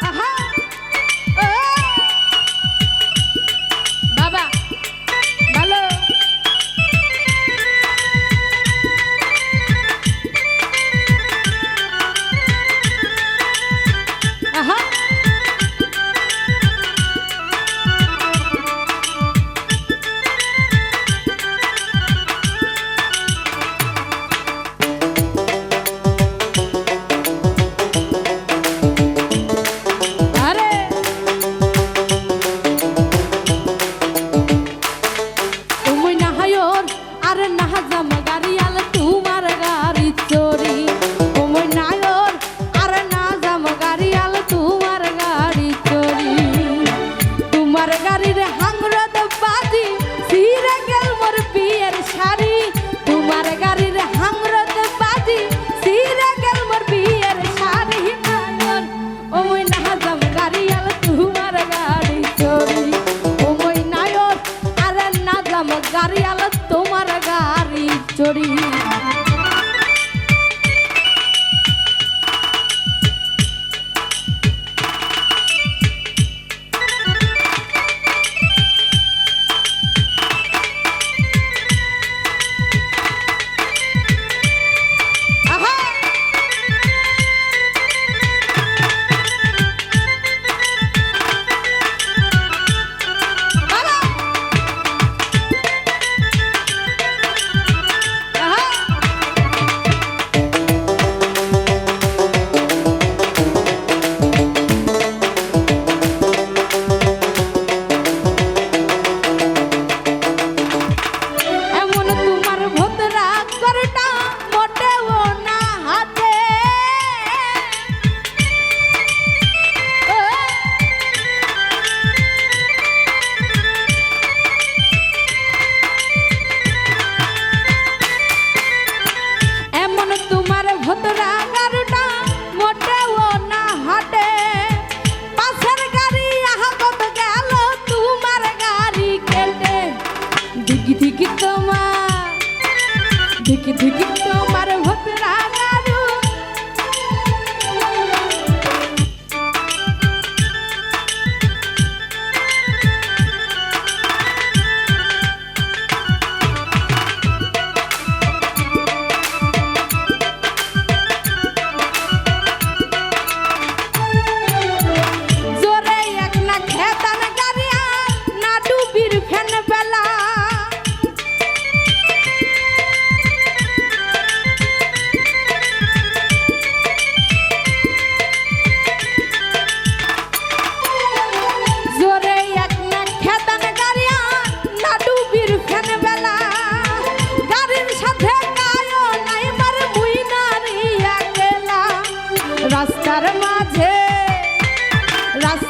Ajá. হাজাম গাড়ি আল তোমার গাড়ি চোরি ওমর নাগর আর না জাম গাড়ি আল তোমার গাড়ি চোরি তোমার গাড়ির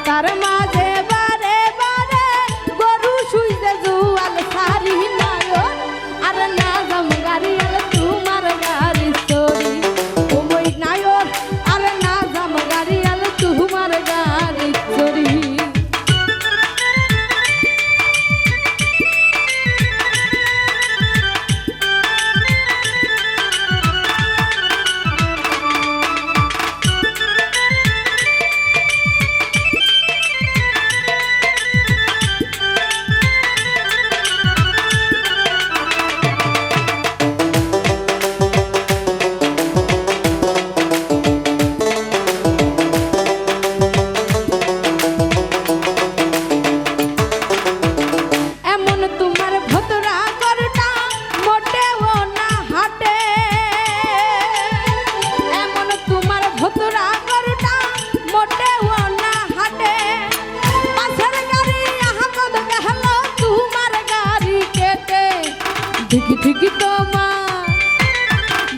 karma de থেকে তোমার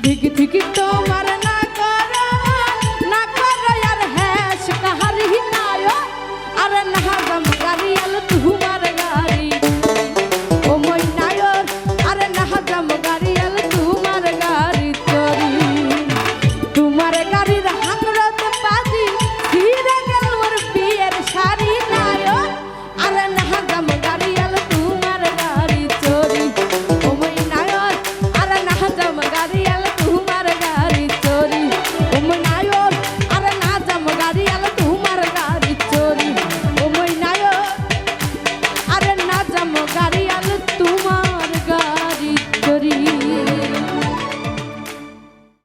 দিকে থেকে তোমার না করো না করো আর হ্যাঁ কাহার হি নায় আর না গম গাড়ি আল তুমার গাড়ি। ও মই নায় আর না গম গাড়ি আল তুমার গাড়ি তরি তোমার গাড়ির হাত